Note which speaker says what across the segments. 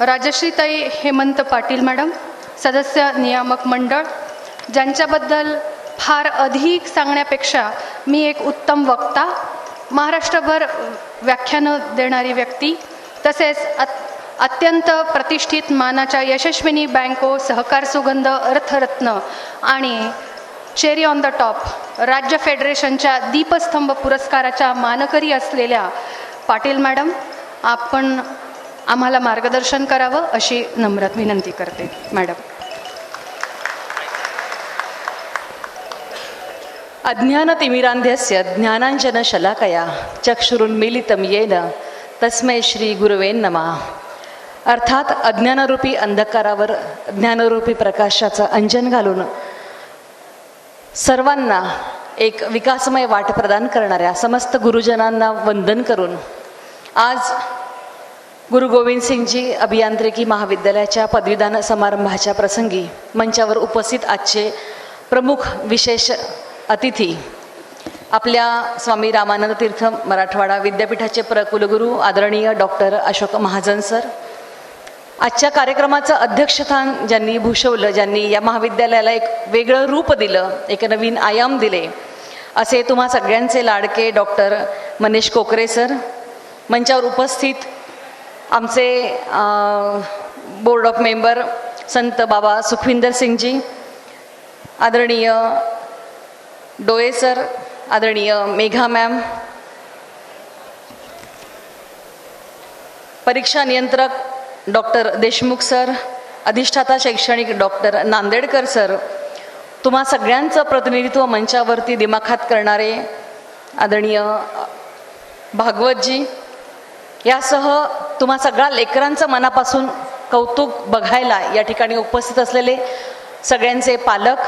Speaker 1: राजश्रीताई Hemant Patil madam सदस्य नियामक मंडळ ज्यांच्याबद्दल फार अधिक सांगण्यापेक्षा मी एक उत्तम वक्ता महाराष्ट्रभर व्याख्यानं देणारी व्यक्ती तसेच अत्यंत प्रतिष्ठित मानाच्या यशस्विनी बँको सहकार सुगंध अर्थरत्न आणि चेरी ऑन द टॉप राज्य फेडरेशनच्या दीपस्तंभ पुरस्काराच्या मानकरी असलेल्या पाटील मॅडम आपण आम्हाला मार्गदर्शन करावं अशी नम्रत विनंती करते मॅडम
Speaker 2: अज्ञानतिमिरांध्यस्य ज्ञानांजनशलाकया मिलितम येन तस्मै श्री गुरुवे नमा अर्थात अज्ञानरूपी अंधकारावर ज्ञानरूपी प्रकाशाचं अंजन घालून सर्वांना एक विकासमय वाट प्रदान करणाऱ्या समस्त गुरुजनांना वंदन करून आज गुरु गोविंद सिंगजी अभियांत्रिकी महाविद्यालयाच्या पदवीदान समारंभाच्या प्रसंगी मंचावर उपस्थित आजचे प्रमुख विशेष अतिथी आपल्या स्वामी रामानंद तीर्थ मराठवाडा विद्यापीठाचे प्रकुलगुरू आदरणीय डॉक्टर अशोक महाजन सर आजच्या कार्यक्रमाचं अध्यक्षस्थान ज्यांनी भूषवलं ज्यांनी या महाविद्यालयाला एक वेगळं रूप दिलं एक नवीन आयाम दिले असे तुम्हा सगळ्यांचे लाडके डॉक्टर मनीष कोकरे सर मंचावर उपस्थित आमचे बोर्ड ऑफ मेंबर संत बाबा सुखविंदर सिंगजी आदरणीय डोळे सर आदरणीय मेघा मॅम परीक्षा नियंत्रक डॉक्टर देशमुख सर अधिष्ठाता शैक्षणिक डॉक्टर नांदेडकर सर तुम्हा सगळ्यांचं प्रतिनिधित्व मंचावरती दिमाखात करणारे आदरणीय भागवतजी यासह तुम्हा सगळ्या लेकरांचं मनापासून कौतुक बघायला या ठिकाणी उपस्थित असलेले सगळ्यांचे पालक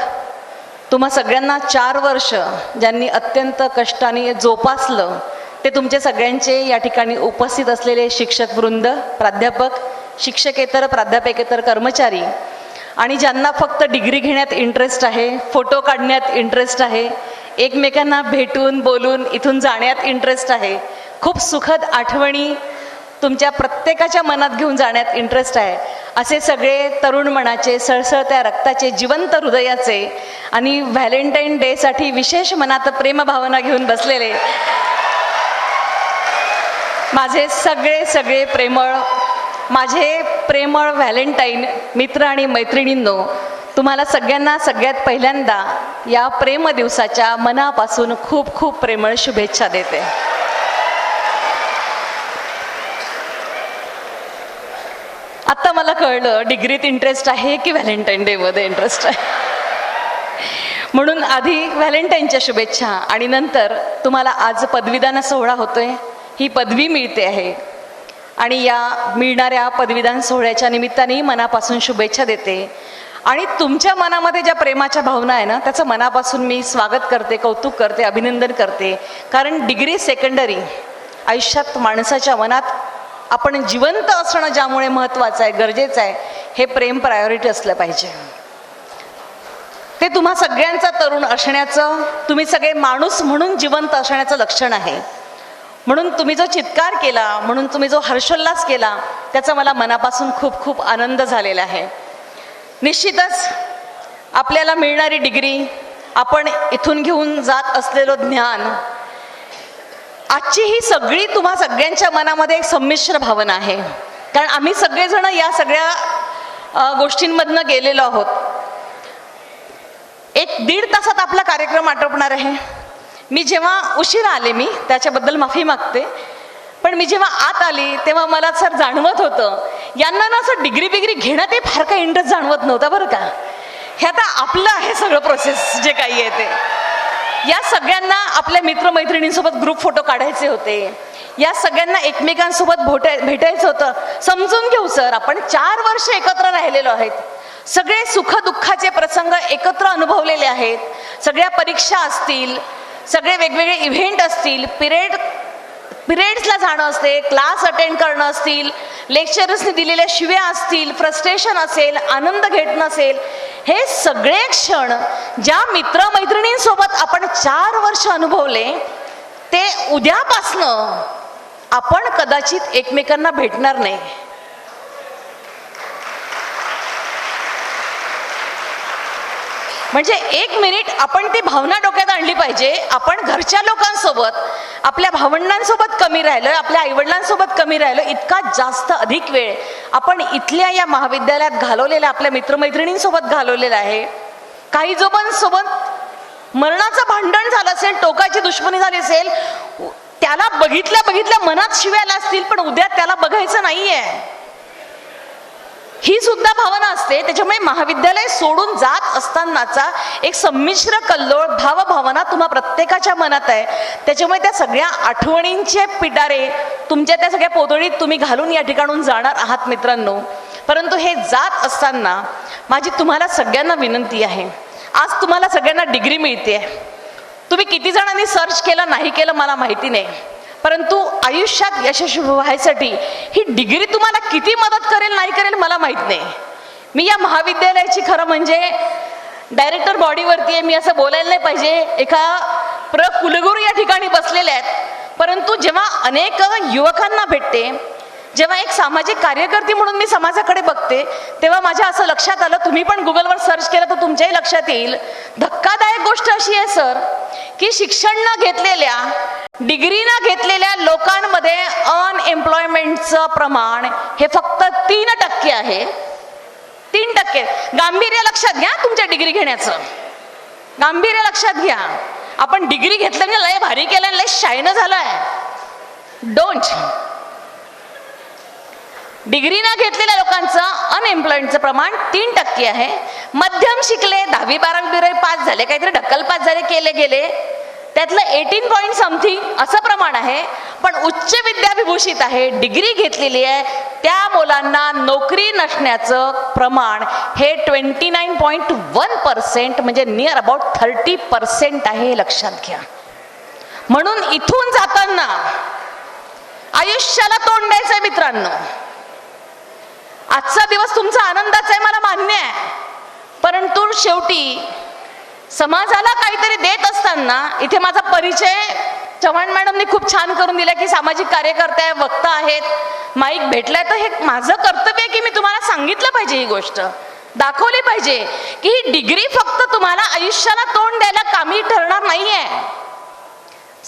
Speaker 2: तुम्हा सगळ्यांना चार वर्ष ज्यांनी अत्यंत कष्टाने जोपासलं ते तुमचे सगळ्यांचे या ठिकाणी उपस्थित असलेले शिक्षक वृंद प्राध्यापक शिक्षकेतर प्राध्यापकेतर कर्मचारी आणि ज्यांना फक्त डिग्री घेण्यात इंटरेस्ट आहे फोटो काढण्यात इंटरेस्ट आहे एकमेकांना भेटून बोलून इथून जाण्यात इंटरेस्ट आहे खूप सुखद आठवणी तुमच्या प्रत्येकाच्या मनात घेऊन जाण्यात इंटरेस्ट आहे असे सगळे तरुण मनाचे सळसळत्या रक्ताचे जिवंत हृदयाचे आणि व्हॅलेंटाईन डेसाठी विशेष मनात प्रेमभावना घेऊन बसलेले माझे सगळे सगळे प्रेमळ माझे प्रेमळ व्हॅलेंटाईन मित्र आणि मैत्रिणींनो तुम्हाला सगळ्यांना सगळ्यात पहिल्यांदा या प्रेम दिवसाच्या मनापासून खूप खूप प्रेमळ शुभेच्छा देते आत्ता मला कळलं डिग्रीत इंटरेस्ट आहे की व्हॅलेंटाईन डेमध्ये इंटरेस्ट आहे म्हणून आधी व्हॅलेंटाईनच्या शुभेच्छा आणि नंतर तुम्हाला आज पदवीदान सोहळा होतोय ही पदवी मिळते आहे आणि या मिळणाऱ्या पदवीदान सोहळ्याच्या निमित्ताने मनापासून शुभेच्छा देते आणि तुमच्या मनामध्ये ज्या प्रेमाच्या भावना आहे ना त्याचं मनापासून मी स्वागत करते कौतुक करते अभिनंदन करते कारण डिग्री सेकंडरी आयुष्यात माणसाच्या मनात आपण जिवंत असणं ज्यामुळे महत्त्वाचं आहे गरजेचं आहे हे प्रेम प्रायोरिटी असलं पाहिजे ते तुम्हा सगळ्यांचा तरुण असण्याचं तुम्ही सगळे माणूस म्हणून जिवंत असण्याचं लक्षण आहे म्हणून तुम्ही जो चित्कार केला म्हणून तुम्ही जो हर्षोल्लास केला त्याचा मला मनापासून खूप खूप आनंद झालेला आहे निश्चितच आपल्याला मिळणारी डिग्री आपण इथून घेऊन जात असलेलं ज्ञान आजची ही सगळी तुम्हा सगळ्यांच्या मनामध्ये एक संमिश्र भावना आहे कारण आम्ही सगळेजण या सगळ्या गोष्टींमधनं गेलेलो आहोत एक दीड तासात आपला कार्यक्रम आटोपणार आहे मी जेव्हा उशिरा आले मी त्याच्याबद्दल माफी मागते पण मी जेव्हा आत आली तेव्हा मला सर जाणवत होतं यांना ना असं डिग्री बिग्री घेणं ते फार काही इंटरेस्ट जाणवत नव्हता बरं का हे आता आपलं आहे सगळं प्रोसेस जे काही आहे ते या सगळ्यांना आपल्या मित्रमैत्रिणींसोबत ग्रुप फोटो काढायचे होते या सगळ्यांना एकमेकांसोबत भोटाय भेटायचं होतं समजून घेऊ सर आपण चार वर्ष एकत्र राहिलेलो आहेत सगळे सुख दुःखाचे प्रसंग एकत्र अनुभवलेले आहेत सगळ्या परीक्षा असतील सगळे वेगवेगळे इव्हेंट असतील पिरियड पिरियड्सला जाणं असते क्लास अटेंड करणं असतील लेक्चरर्सने दिलेल्या शिव्या असतील फ्रस्ट्रेशन असेल आनंद घेत असेल हे सगळे क्षण ज्या मित्रमैत्रिणींसोबत आपण चार वर्ष अनुभवले ते उद्यापासनं आपण कदाचित एकमेकांना भेटणार नाही म्हणजे एक मिनिट आपण ती भावना डोक्यात आणली पाहिजे आपण घरच्या लोकांसोबत आपल्या भावंडांसोबत कमी राहिलं आपल्या आईवडिलांसोबत कमी राहिलं इतका जास्त अधिक वेळ आपण इथल्या या महाविद्यालयात घालवलेला आपल्या मित्रमैत्रिणींसोबत घालवलेला आहे काही जो पण सोबत मरणाचं भांडण झालं असेल टोकाची दुश्मनी झाली असेल त्याला बघितल्या बघितल्या मनात शिवायला असतील पण उद्या त्याला बघायचं नाहीये ही सुद्धा भावना असते त्याच्यामुळे महाविद्यालय सोडून जात असतानाचा एक संमिश्र कल्लोळ भावभावना तुम्हा प्रत्येकाच्या मनात आहे त्याच्यामुळे त्या सगळ्या आठवणींचे पिटारे तुमच्या त्या सगळ्या पोतळीत तुम्ही घालून या ठिकाणून जाणार आहात मित्रांनो परंतु हे जात असताना माझी तुम्हाला सगळ्यांना विनंती आहे आज तुम्हाला सगळ्यांना डिग्री मिळते तुम्ही किती जणांनी सर्च केलं नाही केलं मला माहिती नाही परंतु आयुष्यात यशस्वी व्हायसाठी ही डिग्री तुम्हाला किती मदत करेल नाही करेल मला माहीत नाही मी या महाविद्यालयाची खरं म्हणजे डायरेक्टर बॉडीवरती आहे मी असं बोलायला नाही पाहिजे एका प्र कुलगुरू या ठिकाणी बसलेल्या आहेत परंतु जेव्हा अनेक युवकांना भेटते जेव्हा एक सामाजिक कार्यकर्ती म्हणून मी समाजाकडे बघते तेव्हा माझ्या असं लक्षात आलं तुम्ही पण गुगलवर सर्च केलं तर तुमच्याही लक्षात येईल धक्कादायक गोष्ट अशी आहे सर की शिक्षण न घेतलेल्या डिग्री न घेतलेल्या लोकांमध्ये अनएम्प्लॉयमेंटचं प्रमाण हे फक्त तीन टक्के आहे तीन टक्के गांभीर्य लक्षात घ्या तुमच्या डिग्री घेण्याचं गांभीर्य लक्षात घ्या आपण डिग्री घेतल्याने लय भारी केलं लय शायन झालंय डोंट डिग्री न घेतलेल्या लोकांचं अनएम्प्लॉईडचं प्रमाण तीन टक्के आहे मध्यम शिकले दहावी बारावी पास झाले काहीतरी ढकल पास झाले केले गेले त्यातलं एटीन पॉईंट समथिंग असं प्रमाण आहे पण उच्च विद्याविभूषित आहे डिग्री घेतलेली आहे त्या मुलांना नोकरी नसण्याचं प्रमाण हे twenty nine point one percent म्हणजे नियर अबाउट थर्टी पर्सेंट आहे हे लक्षात घ्या म्हणून इथून जाताना आयुष्याला तोंड द्यायचं मित्रांनो आजचा दिवस तुमचा आनंदाचा आहे मला मान्य आहे परंतु शेवटी समाजाला काहीतरी देत असताना इथे माझा परिचय चव्हाण मॅडमनी खूप छान करून दिला की सामाजिक कार्यकर्ते आहे वक्ता आहेत माईक भेटलाय तर हे माझं कर्तव्य आहे की मी तुम्हाला सांगितलं पाहिजे ही गोष्ट दाखवली पाहिजे की ही डिग्री फक्त तुम्हाला आयुष्याला तोंड द्यायला कामी ठरणार नाहीये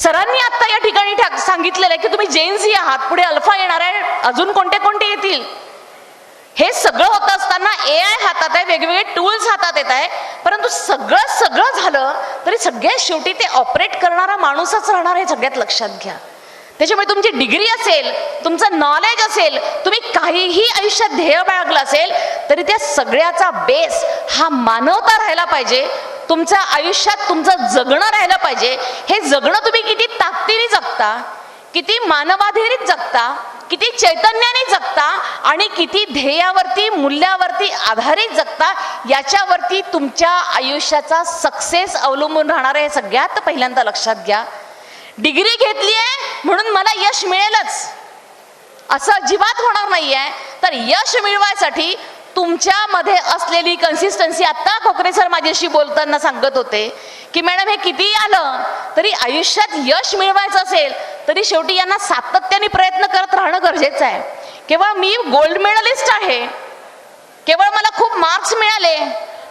Speaker 2: सरांनी आता या ठिकाणी सांगितलेलं आहे की तुम्ही जेन्स ही आहात पुढे अल्फा येणार आहे अजून कोणते कोणते येतील हे सगळं होत असताना ए आय हातात आहे वेगवेगळे टूल्स हातात येत आहे परंतु सगळं सगळं झालं तरी सगळ्यात शेवटी ते ऑपरेट करणारा माणूसच राहणार हे सगळ्यात लक्षात घ्या त्याच्यामुळे तुमची डिग्री असेल तुमचं नॉलेज असेल तुम्ही काहीही आयुष्यात ध्येय बाळगलं असेल तरी त्या सगळ्याचा बेस हा मानवता राहिला पाहिजे तुमच्या आयुष्यात तुमचं जगणं राहिलं पाहिजे हे जगणं तुम्ही किती ताकदीने जगता किती मानवाधीरित जगता किती चैतन्याने जगता आणि किती ध्येयावरती मूल्यावरती आधारित जगता याच्यावरती तुमच्या आयुष्याचा सक्सेस अवलंबून राहणार आहे सगळ्यात पहिल्यांदा लक्षात घ्या डिग्री घेतली आहे म्हणून मला यश मिळेलच असं अजिबात होणार नाहीये तर यश मिळवायसाठी तुमच्यामध्ये असलेली कन्सिस्टन्सी आत्ता खोकरे सर माझ्याशी बोलताना सांगत होते की मॅडम हे किती आलं तरी आयुष्यात यश मिळवायचं असेल तरी शेवटी यांना सातत्याने प्रयत्न करत राहणं गरजेचं आहे केवळ मी गोल्ड मेडलिस्ट आहे केवळ मला खूप मार्क्स मिळाले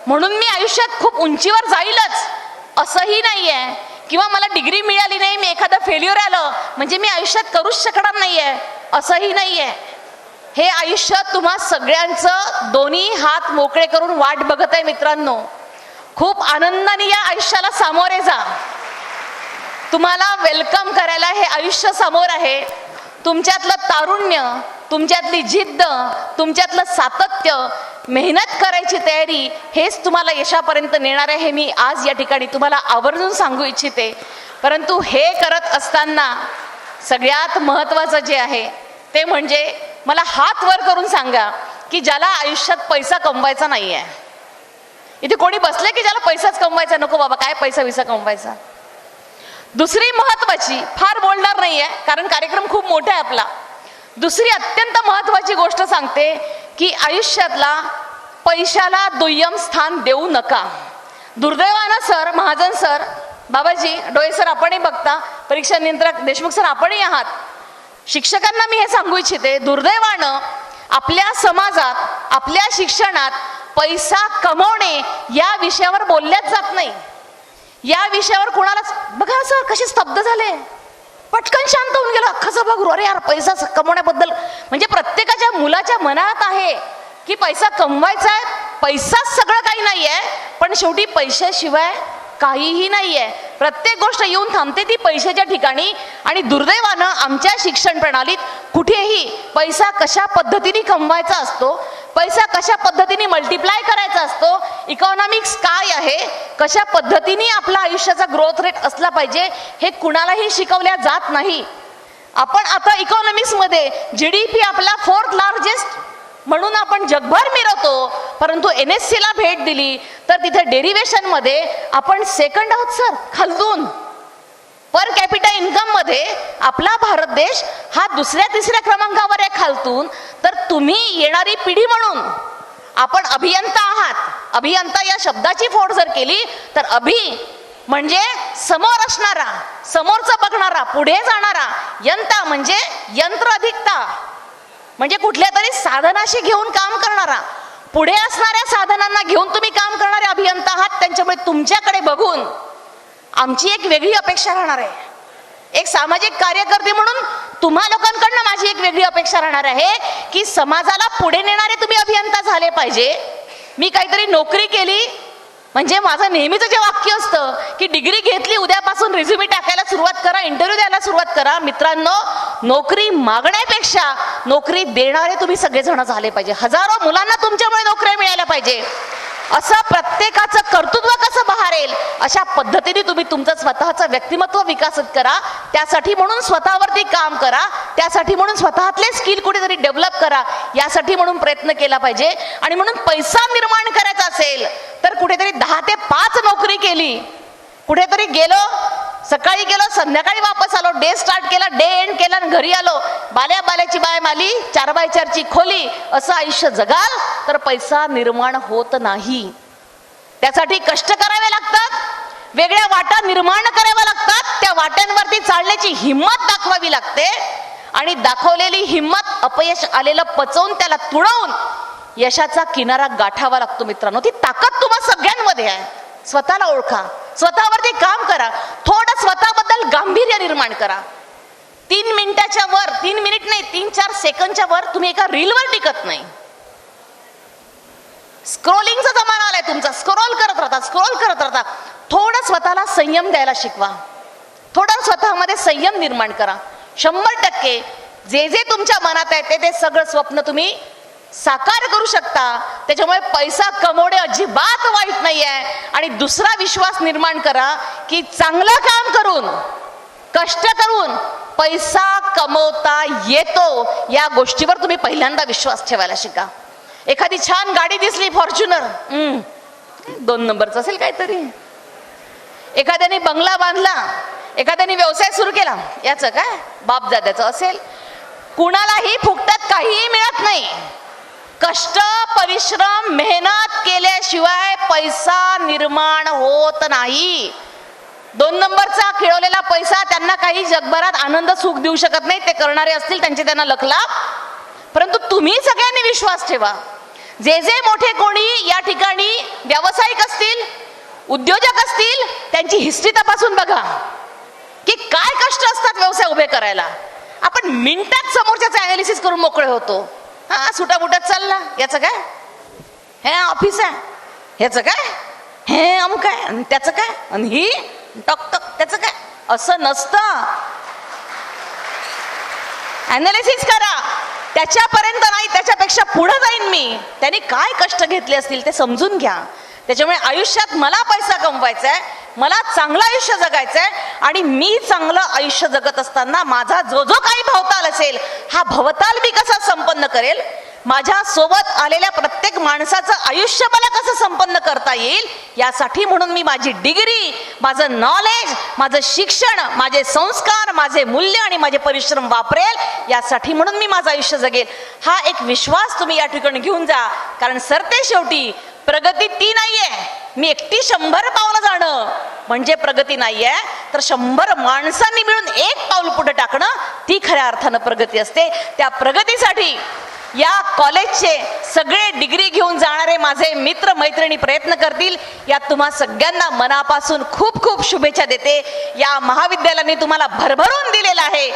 Speaker 2: म्हणून मी आयुष्यात खूप उंचीवर जाईलच असंही नाही आहे किंवा मला डिग्री मिळाली नाही मी एखादं फेल्युअर आलं म्हणजे मी आयुष्यात करूच शकणार नाही आहे असंही नाही आहे हे आयुष्य तुम्हा सगळ्यांचं दोन्ही हात मोकळे करून वाट बघत आहे मित्रांनो खूप आनंदाने या आयुष्याला सामोरे जा तुम्हाला वेलकम करायला हे आयुष्य समोर आहे तुमच्यातलं तारुण्य तुमच्यातली जिद्द तुमच्यातलं सातत्य मेहनत करायची तयारी हेच तुम्हाला यशापर्यंत नेणार आहे हे मी आज या ठिकाणी तुम्हाला आवर्जून सांगू इच्छिते परंतु हे करत असताना सगळ्यात महत्त्वाचं जे आहे ते म्हणजे मला हात वर करून सांगा की ज्याला आयुष्यात पैसा कमवायचा नाही आहे इथे कोणी बसले की ज्याला पैसाच कमवायचा नको बाबा काय पैसा विसा कमवायचा दुसरी महत्वाची फार बोलणार नाहीये कारण कार्यक्रम खूप मोठा आहे आपला दुसरी अत्यंत महत्वाची गोष्ट सांगते की आयुष्यातला पैशाला दुय्यम स्थान देऊ नका दुर्दैवानं sir Mahajan sir Babaji Dole sir आपणही बघता परीक्षा नियंत्रक देशमुख सर आपणही आहात शिक्षकांना मी हे सांगू इच्छिते दुर्दैवानं आपल्या समाजात आपल्या शिक्षणात पैसा कमवणे या विषयावर बोलल्याच जात नाही या विषयावर कोणाला बघा सर कसे स्तब्ध झाले पटकन शांत होऊन गेलो अख्खा सभागृह अरे यार पैसा कमवण्याबद्दल म्हणजे प्रत्येकाच्या मुलाच्या मनात आहे की पैसा कमवायचा आहे पैसाच सगळं काही नाही आहे पण शेवटी पैशाशिवाय काहीही नाहीये प्रत्येक गोष्ट येऊन थांबते ती पैशाच्या ठिकाणी आणि दुर्दैवानं आमच्या शिक्षण प्रणालीत कुठेही पैसा कशा पद्धतीने कमवायचा असतो पैसा कशा पद्धतीने मल्टिप्लाय करायचा असतो इकॉनॉमिक्स काय आहे कशा पद्धतीने आपला आयुष्याचा ग्रोथ रेट असला पाहिजे हे कुणालाही शिकवल्या जात नाही आपण आता इकॉनॉमिक्समध्ये जी डी पी आपला फोर्थ लार्जेस्ट म्हणून आपण जगभर मिरवतो परंतु एन एस सीला भेट दिली तर तिथे मध्ये आपण सेकंड आहोत सर खालून पर कॅपिटल इन्कम मध्ये आपला भारत देश हा दुसऱ्या तिसऱ्या क्रमांकावर आहे खालतून तर तुम्ही येणारी पिढी म्हणून आपण अभियंता आहात अभियंता या शब्दाची फोड जर केली तर अभि म्हणजे समोर असणारा समोरचं बघणारा पुढे जाणारा यंता म्हणजे यंत्र अधिकता म्हणजे कुठल्या तरी साधनाशी घेऊन काम करणारा पुढे असणाऱ्या साधनांना घेऊन तुम्ही काम करणारे अभियंता आहात त्यांच्यामुळे तुमच्याकडे बघून आमची एक वेगळी अपेक्षा राहणार आहे एक सामाजिक कार्यकर्ते म्हणून तुम्हा लोकांकडनं माझी एक वेगळी अपेक्षा राहणार आहे की समाजाला पुढे नेणारे तुम्ही अभियंता झाले पाहिजे मी काहीतरी नोकरी केली म्हणजे माझं नेहमीचं जे वाक्य असतं की डिग्री घेतली उद्यापासून रिझ्युमे टाकायला सुरुवात करा इंटरव्ह्यू द्यायला सुरुवात करा मित्रांनो नोकरी मागण्यापेक्षा नोकरी देणारे तुम्ही सगळेजण झाले पाहिजे हजारो मुलांना तुमच्यामुळे नोकऱ्या मिळायला पाहिजे असं प्रत्येकाचं कर्तृत्व कसं बहारेल अशा पद्धतीने तुम्ही तुमचं स्वतःचं व्यक्तिमत्व विकसित करा त्यासाठी म्हणून स्वतःवरती काम करा त्यासाठी म्हणून स्वतःतले स्किल कुठेतरी डेव्हलप करा यासाठी म्हणून प्रयत्न केला पाहिजे आणि म्हणून पैसा निर्माण करायचा असेल तर कुठेतरी दहा ते पाच नोकरी केली कुठेतरी गेलो सकाळी गेलो संध्याकाळी वापस आलो डे स्टार्ट केला डे एंड केला आणि घरी आलो बाल्या बाल्याची बाय माली चार बाय चारची खोली असं आयुष्य जगाल तर पैसा निर्माण होत नाही त्यासाठी कष्ट करावे लागतात वेगळ्या वाटा निर्माण कराव्या लागतात त्या वाट्यांवरती चालण्याची हिंमत दाखवावी लागते आणि दाखवलेली हिंमत अपयश आलेलं पचवून त्याला तुडवून यशाचा किनारा गाठावा लागतो मित्रांनो ती ताकद तुम्हाला सगळ्यांमध्ये आहे स्वतःला ओळखा स्वतःवरती काम करा थोडं स्वतःबद्दल गांभीर्य निर्माण करा तीन मिनिटाच्या वर तीन मिनिट नाही तीन चार सेकंदच्या वर तुम्ही एका रीलवर टिकत नाही स्क्रोलिंगचा जमाना आलाय तुमचा स्क्रोल करत राहता स्क्रोल करत राहता थोडं स्वतःला संयम द्यायला शिकवा थोडा स्वतःमध्ये संयम निर्माण करा शंभर टक्के जे जे तुमच्या मनात आहे ते ते सगळं स्वप्न तुम्ही साकार करू शकता त्याच्यामुळे पैसा कमवणे अजिबात वाईट नाही आहे आणि दुसरा विश्वास निर्माण करा की चांगलं काम करून कष्ट करून पैसा कमवता येतो या गोष्टीवर तुम्ही पहिल्यांदा विश्वास ठेवायला शिका एखादी छान गाडी दिसली फॉर्च्युनर दोन नंबरचं असेल काहीतरी एखाद्याने बंगला बांधला एखाद्याने व्यवसाय सुरू केला याचं काय बापदाद्याचं असेल कुणालाही फुकट्यात काहीही मिळत नाही कष्ट परिश्रम मेहनत केल्याशिवाय पैसा निर्माण होत नाही दोन नंबरचा खेळवलेला पैसा त्यांना काही जगभरात आनंद सुख देऊ शकत नाही ते करणारे असतील त्यांचे त्यांना लखला परंतु तुम्ही सगळ्यांनी विश्वास ठेवा जे जे मोठे कोणी या ठिकाणी व्यावसायिक असतील उद्योजक असतील त्यांची हिस्ट्री तपासून बघा की काय कष्ट असतात व्यवसाय उभे करायला आपण मिनिटात समोरच्याचं अनालिसिस करून मोकळे होतो हा सुटाबुटात चालला याच काय हे ऑफिस आहे ह्याच काय हे अमुक काय आणि त्याचं काय आणि ही टक टक त्याचं काय असं नसतं अनालिसिस करा त्याच्यापर्यंत नाही त्याच्यापेक्षा पुढे जाईन मी त्याने काय कष्ट घेतले असतील ते समजून घ्या त्याच्यामुळे आयुष्यात मला पैसा कमवायचा आहे मला चांगलं आयुष्य जगायचंय आहे आणि मी चांगलं आयुष्य जगत असताना माझा जो जो काही भावताल असेल हा भवताल मी कसा संपन्न करेल माझ्या सोबत आलेल्या प्रत्येक माणसाचं आयुष्य मला कसं संपन्न करता येईल यासाठी म्हणून मी माझी डिग्री माझं नॉलेज माझं शिक्षण माझे संस्कार माझे मूल्य आणि माझे परिश्रम वापरेल यासाठी म्हणून मी माझं आयुष्य जगेल हा एक विश्वास तुम्ही या ठिकाणी घेऊन जा कारण सरते शेवटी प्रगती ती नाहीये मी एकटी शंभर पावलं जाणं म्हणजे प्रगती नाहीये तर शंभर माणसांनी मिळून एक पाऊल पुढे टाकणं ती खऱ्या अर्थानं प्रगती असते त्या प्रगतीसाठी या कॉलेजचे सगळे डिग्री घेऊन जाणारे माझे मित्र मैत्रिणी प्रयत्न करतील यात तुम्हा सगळ्यांना मनापासून खूप खूप शुभेच्छा देते या महाविद्यालयाने तुम्हाला भरभरून दिलेला आहे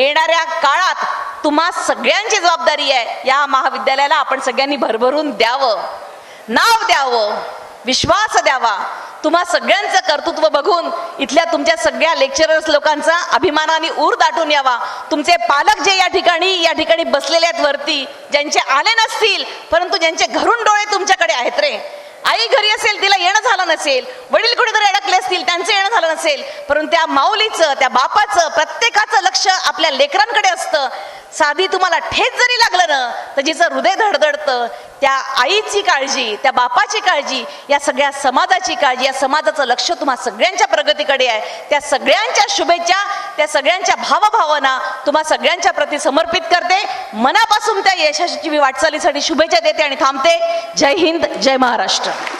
Speaker 2: येणाऱ्या काळात तुम्हा सगळ्यांची जबाबदारी आहे या महाविद्यालयाला आपण सगळ्यांनी भरभरून द्यावं नाव द्यावं विश्वास द्यावा तुम्हा सगळ्यांचं कर्तृत्व बघून इथल्या तुमच्या सगळ्या लेक्चरर्स लोकांचा अभिमानाने ऊर दाटून यावा तुमचे पालक जे या ठिकाणी या ठिकाणी बसलेले आहेत वरती ज्यांचे आले नसतील परंतु ज्यांचे घरून डोळे तुमच्याकडे आहेत रे आई घरी असेल तिला येणं झालं नसेल वडील कुठेतरी अडकले असतील त्यांचं येणं झालं नसेल परंतु त्या माऊलीचं त्या बापाचं प्रत्येकाचं लक्ष आपल्या लेकरांकडे असतं साधी तुम्हाला ठेच जरी लागलं ना तर जिचं हृदय धडधडतं त्या आईची काळजी त्या बापाची काळजी या सगळ्या समाजाची काळजी या समाजाचं लक्ष तुम्हा सगळ्यांच्या प्रगतीकडे आहे त्या सगळ्यांच्या शुभेच्छा त्या सगळ्यांच्या भावभावना तुम्हा सगळ्यांच्या प्रती समर्पित करते मनापासून त्या यशस्वी वाटचालीसाठी शुभेच्छा देते आणि थांबते जय हिंद जय महाराष्ट्र